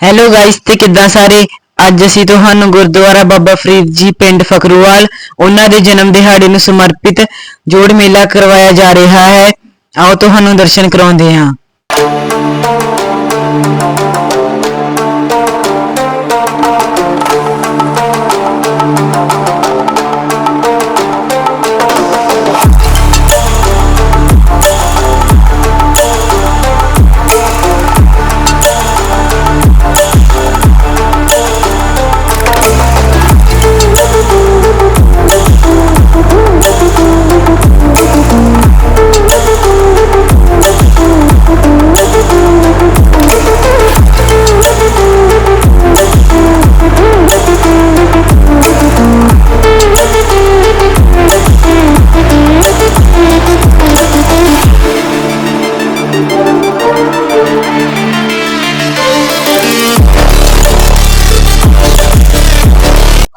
Hello guys ਤੇ ਕਿੱਦਾਂ ਸਾਰੇ? ਅੱਜ ਅਸੀਂ ਤੁਹਾਨੂੰ ਗੁਰਦੁਆਰਾ ਬਾਬਾ ਫਰੀਦ ਜੀ ਪਿੰਡ ਫਕਰੂਵਾਲ, ਉਹਨਾਂ ਦੇ ਜਨਮ ਦਿਹਾੜੇ ਨੂੰ ਸਮਰਪਿਤ ਜੋੜ ਮੇਲਾ ਕਰਵਾਇਆ ਜਾ ਰਿਹਾ ਹੈ। ਆਓ ਤੁਹਾਨੂੰ ਦਰਸ਼ਨ ਕਰਾਉਂਦੇ ਹਾਂ।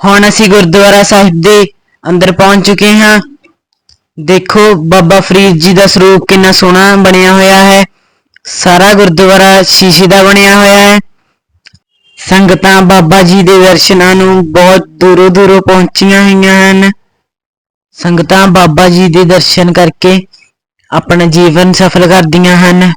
ਹੁਣ ਅਸੀਂ ਗੁਰਦੁਆਰਾ ਸਾਹਿਬ ਦੇ ਅੰਦਰ ਪਹੁੰਚ ਚੁੱਕੇ ਹਾਂ। ਦੇਖੋ ਬਾਬਾ ਫਰੀਦ ਜੀ ਦਾ ਸਰੂਪ ਕਿੰਨਾ ਸੋਹਣਾ ਬਣਿਆ ਹੋਇਆ ਹੈ। ਸਾਰਾ ਗੁਰਦੁਆਰਾ ਸ਼ੀਸ਼ੇ ਦਾ ਬਣਿਆ ਹੋਇਆ ਹੈ। ਸੰਗਤਾਂ ਬਾਬਾ ਜੀ ਦੇ ਦਰਸ਼ਨਾਂ ਨੂੰ ਬਹੁਤ ਦੂਰੋਂ ਦੂਰੋਂ ਪਹੁੰਚੀਆਂ ਹੋਈਆਂ ਹਨ। ਸੰਗਤਾਂ ਬਾਬਾ ਜੀ ਦੇ ਦਰਸ਼ਨ ਕਰਕੇ ਆਪਣਾ ਜੀਵਨ ਸਫਲ ਕਰਦੀਆਂ ਹਨ।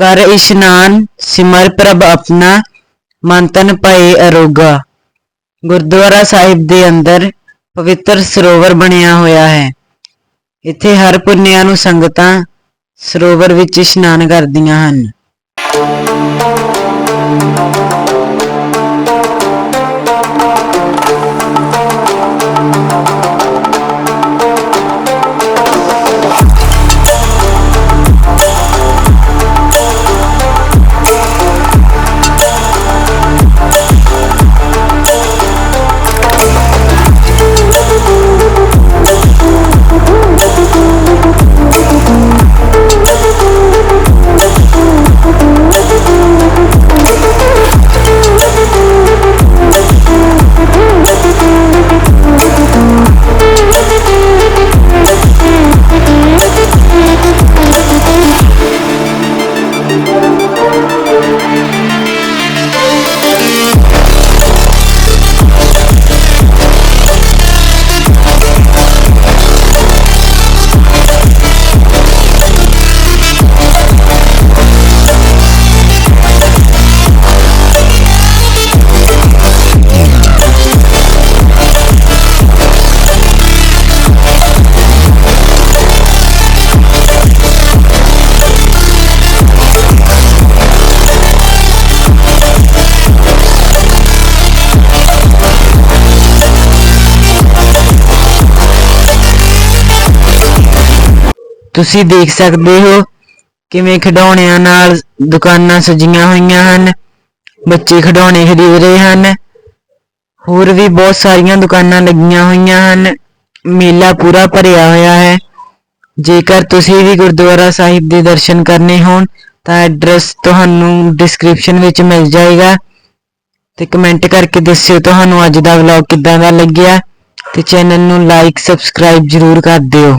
ਕਰ ਇਸ਼ਨਾਨ, ਸਿਮਰ ਪ੍ਰਭ ਆਪਣਾ ਮਨ ਤਨ ਭਏ ਅਰੋਗਾ। ਗੁਰਦੁਆਰਾ ਸਾਹਿਬ ਦੇ ਅੰਦਰ ਪਵਿੱਤਰ ਸਰੋਵਰ ਬਣਿਆ ਹੋਇਆ ਹੈ। ਇੱਥੇ ਹਰ ਪੁੰਨਿਆਂ ਨੂੰ ਸੰਗਤਾਂ ਸਰੋਵਰ ਵਿੱਚ ਇਸ਼ਨਾਨ ਕਰਦੀਆਂ ਹਨ। ਤੁਸੀਂ ਦੇਖ ਸਕਦੇ ਹੋ ਕਿਵੇਂ ਖਿਡੌਣਿਆਂ ਨਾਲ ਦੁਕਾਨਾਂ ਸਜੀਆਂ ਹੋਈਆਂ ਹਨ, ਬੱਚੇ ਖਿਡੌਣੇ ਖਰੀਦ ਰਹੇ ਹਨ, ਹੋਰ ਵੀ ਬਹੁਤ ਸਾਰੀਆਂ ਦੁਕਾਨਾਂ ਲੱਗੀਆਂ ਹੋਈਆਂ ਹਨ, ਮੇਲਾ ਪੂਰਾ ਭਰਿਆ ਹੋਇਆ ਹੈ। ਜੇਕਰ ਤੁਸੀਂ ਵੀ ਗੁਰਦੁਆਰਾ ਸਾਹਿਬ ਦੇ ਦਰਸ਼ਨ ਕਰਨੇ ਹੋਣ, ਤਾਂ ਐਡਰੈਸ ਤੁਹਾਨੂੰ ਡਿਸਕ੍ਰਿਪਸ਼ਨ ਵਿੱਚ ਮਿਲ ਜਾਏਗਾ ਤੇ ਕਮੈਂਟ ਕਰਕੇ ਦੱਸਿਓ ਤੁਹਾਨੂੰ ਅੱਜ ਦਾ ਵਲੌਗ ਕਿੱਦਾਂ ਦਾ ਲੱਗਿਆ ਤੇ ਚੈਨਲ ਨੂੰ ਲਾਈਕ ਸਬਸਕ੍ਰਾਈਬ ਜਰੂਰ ਕਰ ਦਿਓ।